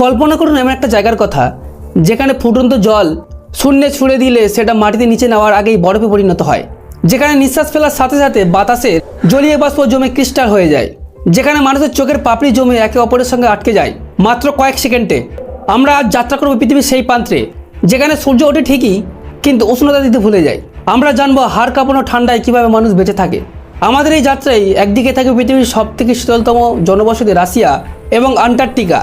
কল্পনা করুন এমন একটা জায়গার কথা, যেখানে ফুটন্ত জল শূন্যে ছুঁড়ে দিলে সেটা মাটিতে নিচে নেওয়ার আগেই বরফে পরিণত হয়। যেখানে নিঃশ্বাস ফেলার সাথে সাথে বাতাসে জলীয় বাষ্প জমে ক্রিস্টাল হয়ে যায়, যেখানে মানুষের চোখের পাপড়ি জমে একে অপরের সঙ্গে আটকে যায়। মাত্র কয়েক সেকেন্ডে আমরা আজ যাত্রা করব পৃথিবীর সেই প্রান্তে, যেখানে সূর্য ওঠে ঠিকই, কিন্তু উষ্ণতা দিতে ভুলে যায়। আমরা জানব হাড় কাঁপানো ঠান্ডায় কীভাবে মানুষ বেঁচে থাকে। আমাদের এই যাত্রায় একদিকে থাকে পৃথিবীর সব থেকে শীতলতম জনবসতি রাশিয়া এবং আন্টার্কটিকা।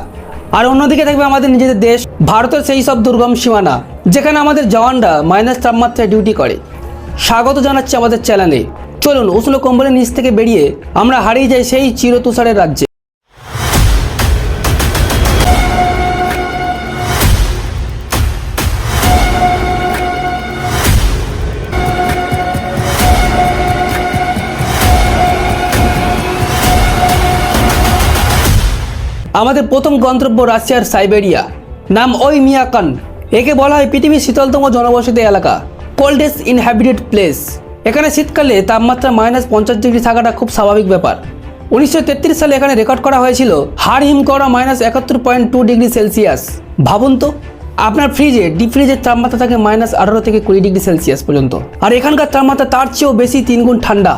আর অন্যদিকে থাকবে আমাদের নিজেদের দেশ, ভারতের সেই সব দুর্গম সীমানা, যেখানে আমাদের জওয়ানরা মাইনাস তাপমাত্রায় ডিউটি করে। স্বাগত জানাচ্ছি আমাদের চ্যানেলে চলুন, উষ্ণ কম্বলের নিচ থেকে বেরিয়ে আমরা হারিয়ে যাই সেই চিরতুষারের রাজ্যে। আমাদের প্রথম গন্তব্য রাশিয়ার সাইবেরিয়া। নাম ওই মিয়াকান। একে বলা হয় পৃথিবীর শীতলতম জনবসতি এলাকা কোল্ডেস্ট ইনহ্যাবিটেড প্লেস এখানে শীতকালে তাপমাত্রা মাইনাস পঞ্চাশ ডিগ্রি থাকাটা খুব স্বাভাবিক ব্যাপার। উনিশশো তেত্রিশ সালে এখানে রেকর্ড করা হয়েছিল, হাড় হিম করা মাইনাস একাত্তর পয়েন্ট টু ডিগ্রি সেলসিয়াস। ভাবুন তো, আপনার ফ্রিজে ডিপ ফ্রিজের তাপমাত্রা থাকে মাইনাস আঠারো থেকে কুড়ি ডিগ্রি সেলসিয়াস পর্যন্ত। আর এখানকার তাপমাত্রা তার চেয়েও বেশি তিন গুণ ঠান্ডা।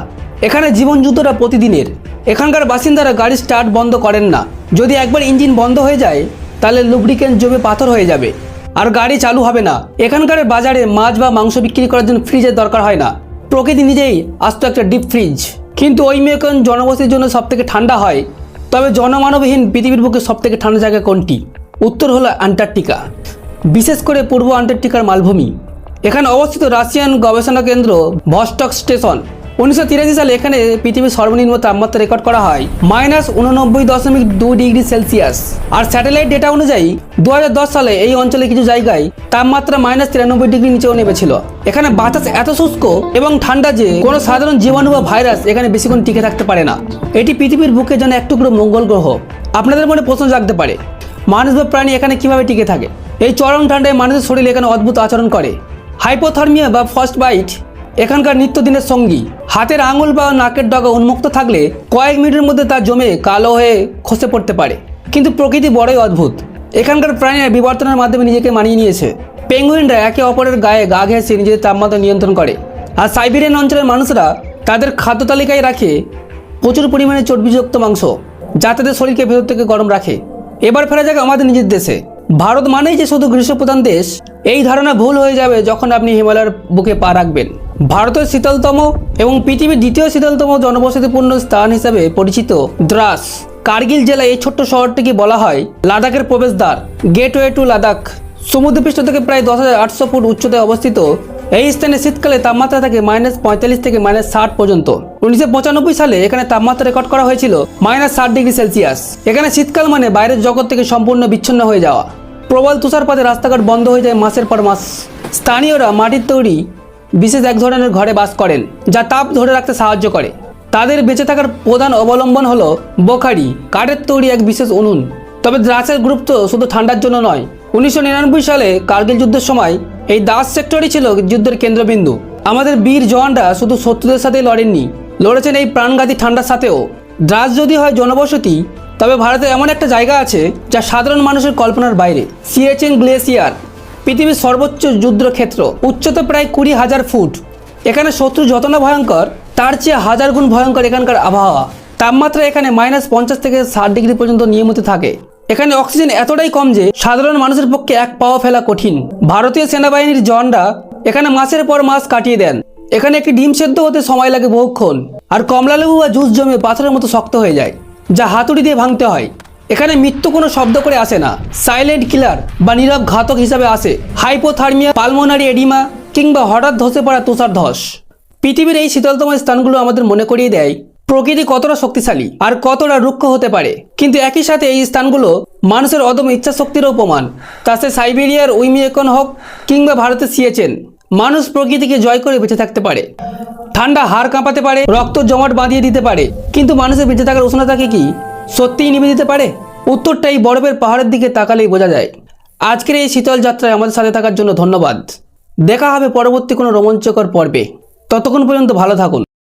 এখানে জীবন যুদ্ধটা প্রতিদিনের। এখানকার বাসিন্দারা গাড়ি স্টার্ট বন্ধ করেন না। যদি একবার ইঞ্জিন বন্ধ হয়ে যায়, তাহলে লুব্রিকেন্ট জমে পাথর হয়ে যাবে। আর গাড়ি চালু হবে না। এখানকার বাজারে মাছ বা মাংস বিক্রি করার জন্য ফ্রিজের দরকার হয় না। প্রকৃতি নিজেই আস্ত একটা ডিপ ফ্রিজ কিন্তু ওই মেকন জনবসতির জন্য সব থেকে ঠান্ডা হয়। তবে জনমানবহীন পৃথিবীর বুকে সব থেকে ঠান্ডা জায়গা কোনটি? উত্তর হলো অ্যান্টার্কটিকা। বিশেষ করে পূর্ব আন্টার্কটিকার মালভূমি। এখানে অবস্থিত রাশিয়ান গবেষণা কেন্দ্র ভস্টক স্টেশন। উনিশশো তিরাশি সালে এখানে পৃথিবীর সর্বনিম্ন তাপমাত্রা রেকর্ড করা হয়, মাইনাস উননব্বই দশমিক দু ডিগ্রি সেলসিয়াস। আর স্যাটেলাইট ডেটা অনুযায়ী দু হাজার দশ সালে এই অঞ্চলে কিছু জায়গায় তাপমাত্রা মাইনাস তিরানব্বই ডিগ্রি নিচেও নেমেছিল। এখানে বাতাস এত শুষ্ক এবং ঠান্ডা যে কোনো সাধারণ জীবাণু বা ভাইরাস এখানে বেশিক্ষণ টিকে থাকতে পারে না। এটি পৃথিবীর বুকে যেন এক টুকরো মঙ্গল গ্রহ। আপনাদের মনে প্রশ্ন জাগতে পারে, মানুষ বা প্রাণী এখানে কীভাবে টিকে থাকে? এই চরম ঠান্ডায় মানুষের শরীর এখানে অদ্ভুত আচরণ করে। হাইপোথার্মিয়া বা ফার্স্ট বাইট এখানকার নিত্যদিনের সঙ্গী। হাতের আঙুল বা নাকের ডগা উন্মুক্ত থাকলে কয়েক মিনিটের মধ্যে তা জমে কালো হয়ে খসে পড়তে পারে। কিন্তু প্রকৃতি বড়ই অদ্ভুত। এখানকার প্রাণীরা বিবর্তনের মাধ্যমে নিজেকে মানিয়ে নিয়েছে। পেঙ্গুইনরা একে অপরের গায়ে গা ঘেঁষে নিজেদের তাপমাত্রা নিয়ন্ত্রণ করে। আর সাইবেরিয়ান অঞ্চলের মানুষরা তাদের খাদ্য তালিকায় রাখে প্রচুর পরিমাণে চর্বিযুক্ত মাংস, যা তাদের শরীরকে ভেতর থেকে গরম রাখে। এবার ফেরা যাক আমাদের নিজের দেশে। ভারত মানেই যে শুধু গ্রীষ্মপ্রধান দেশ, এই ধারণা ভুল হয়ে যাবে যখন আপনি হিমালয়ের বুকে পা রাখবেন। ভারতের শীতলতম এবং পৃথিবীর দ্বিতীয় শীতলতম জনবসতিপূর্ণ স্থান হিসেবে পরিচিত দ্রাস। কার্গিল জেলায় এই ছোট্ট শহরটিকে বলা হয় লাদাখের প্রবেশদ্বার। Gateway to Ladakh. সমুদ্রপৃষ্ঠ থেকে প্রায় দশ হাজার আটশো ফুট উচ্চতায় অবস্থিত এই স্থানে শীতকালে তাপমাত্রা থাকে মাইনাস পঁয়তাল্লিশ থেকে মাইনাস ষাট পর্যন্ত। উনিশশো পঁচানব্বই সালে এখানে তাপমাত্রা রেকর্ড করা হয়েছিল মাইনাস ষাট ডিগ্রি সেলসিয়াস। এখানে শীতকাল মানে বাইরের জগৎ থেকে সম্পূর্ণ বিচ্ছিন্ন হয়ে যাওয়া। প্রবল তুষারপাতে রাস্তাঘাট বন্ধ হয়ে যায় মাসের পর মাস। স্থানীয়রা মাটির তৈরি বিশেষ এক ধরনের ঘরে বাস করেন, যা তাপ ধরে রাখতে সাহায্য করে। তাদের বেঁচে থাকার প্রধান অবলম্বন হলো বোখারি, কাঠের তৈরি এক বিশেষ উনুন। তবে দ্রাসের গ্রুপ তো শুধু ঠান্ডার জন্য নয়। উনিশশো সালে কার্গিল যুদ্ধের সময় এই দাস সেক্টরই ছিল যুদ্ধের কেন্দ্রবিন্দু। আমাদের বীর জওয়ানরা শুধু শত্রুদের সাথেই লড়েননি, লড়েছেন এই প্রাণঘাতী ঠান্ডার সাথেও। দ্রাস যদি হয় জনবসতি, তবে ভারতে এমন একটা জায়গা আছে যা সাধারণ মানুষের কল্পনার বাইরে সিএচএন গ্লেসিয়ার পৃথিবীর সর্বোচ্চ যুদ্ধক্ষেত্র, উচ্চতা প্রায় কুড়ি হাজার ফুট। এখানে শত্রু যত না ভয়ঙ্কর, তার চেয়ে হাজার গুণ ভয়ঙ্কর এখানকার আবহাওয়া। তাপমাত্রা এখানে মাইনাস পঞ্চাশ থেকে ষাট ডিগ্রি পর্যন্ত নিয়মিত থাকে। এখানে অক্সিজেন এতটাই কম যে, সাধারণ মানুষের পক্ষে এক পাওয়া ফেলা কঠিন। ভারতীয় সেনাবাহিনীর জনরা এখানে মাসের পর মাস কাটিয়ে দেন। এখানে একটি ডিম সেদ্ধ হতে সময় লাগে বহুক্ষণ। আর কমলালেবু বা জুস জমে পাথরের মতো শক্ত হয়ে যায়, যা হাতুড়ি দিয়ে ভাঙতে হয়। এখানে মৃত্যু কোনো শব্দ করে আসে না। সাইলেন্ট কিলার বা নীরব ঘাতক হিসাবে আসে। হাইপোথার্মিয়া পালমোনারি এডিমা কিংবা হঠাৎ ধসে পড়া তুষার ধস। পৃথিবীর এই শীতলতম স্থানগুলো আমাদের মনে করিয়ে দেয়, প্রকৃতি কতটা শক্তিশালী আর কতটা রুক্ষ হতে পারে। কিন্তু একই সাথে এই স্থানগুলো মানুষের অদম ইচ্ছা শক্তিরও প্রমাণ। তা সে সাইবেরিয়ার উইমিয়েকন হোক কিংবা ভারতের সিয়েচেন মানুষ প্রকৃতিকে জয় করে বেঁচে থাকতে পারে। ঠান্ডা হাড় কাঁপাতে পারে, রক্ত জমাট বাঁধিয়ে দিতে পারে। কিন্তু মানুষের বেঁচে থাকার উষ্ণতাকে কি সত্যিই নিভে দিতে পারে? উত্তরটা এই বরফের পাহাড়ের দিকে তাকালেই বোঝা যায়। আজকের এই শীতল যাত্রায় আমাদের সাথে থাকার জন্য ধন্যবাদ। দেখা হবে পরবর্তী কোনো রোমাঞ্চকর পর্বে। ততক্ষণ পর্যন্ত ভালো থাকুন।